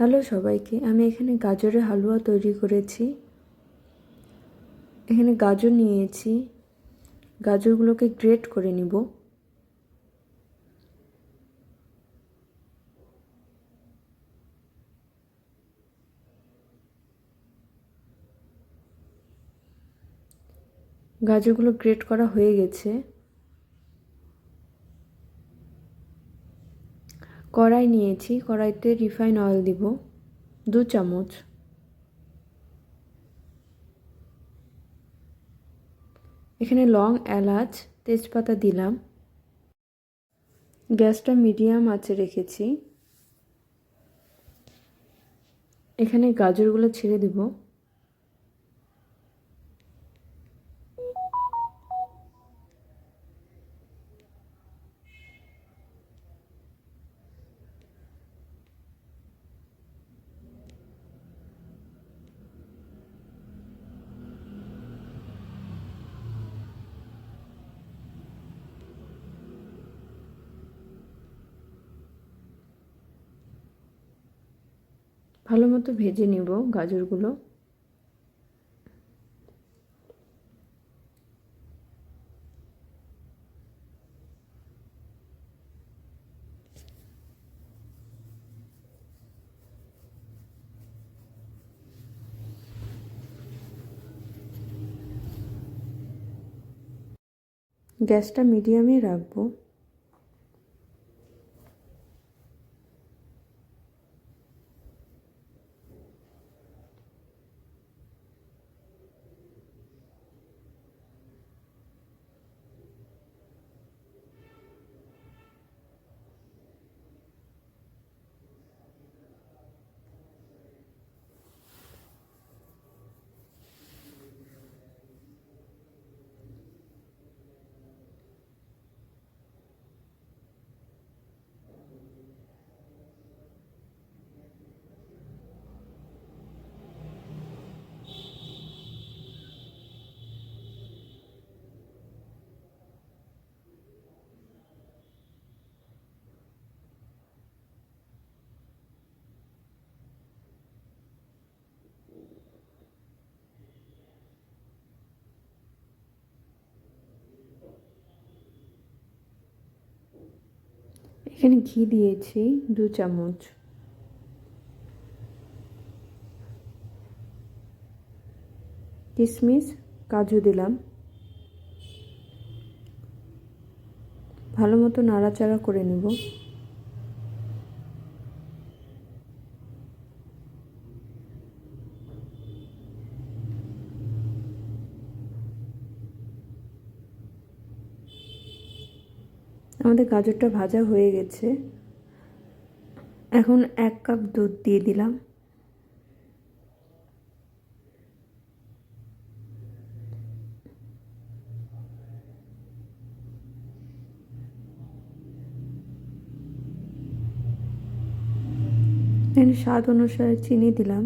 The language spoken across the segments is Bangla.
হ্যালো সবাইকে, আমি এখানে গাজরের হালুয়া তৈরি করেছি। এখানে গাজর নিয়েছি। গাজরগুলোকে গ্রেট করে নিব। গাজরগুলো গ্রেট করা হয়ে গেছে। কড়াই নিয়েছি, কড়াইতে রিফাইন অয়েল দিব, দু চামচ। এখানে লং, এলাচ, তেজপাতা দিলাম। গ্যাসটা মিডিয়াম আঁচে রেখেছি। এখানে গাজরগুলো ছেড়ে দিব। ভালো মতো ভেজে নিব গাজরগুলো। গ্যাসটা মিডিয়ামে রাখব। এখানে ঘি দিয়েছি দু চামচ। কিশমিশ কাজু দিলাম। ভালো মতো নাড়াচাড়া করে নেব। আমাদের গাজরটা ভাজা হয়ে গেছে। এখন এক কাপ দুধ দিয়ে দিলাম। এখানে স্বাদ অনুসারে চিনি দিলাম।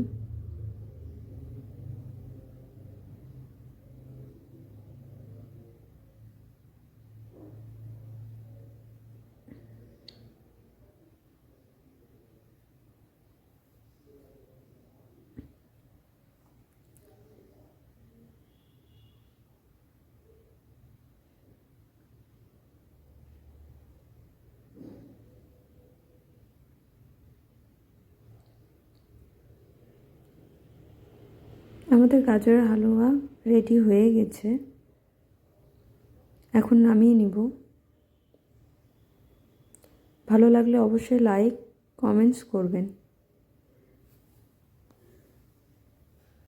আমাদের গাজরের হালুয়া রেডি হয়ে গেছে। এখন নামিয়ে নিব। ভালো লাগলে অবশ্যই লাইক কমেন্টস করবেন।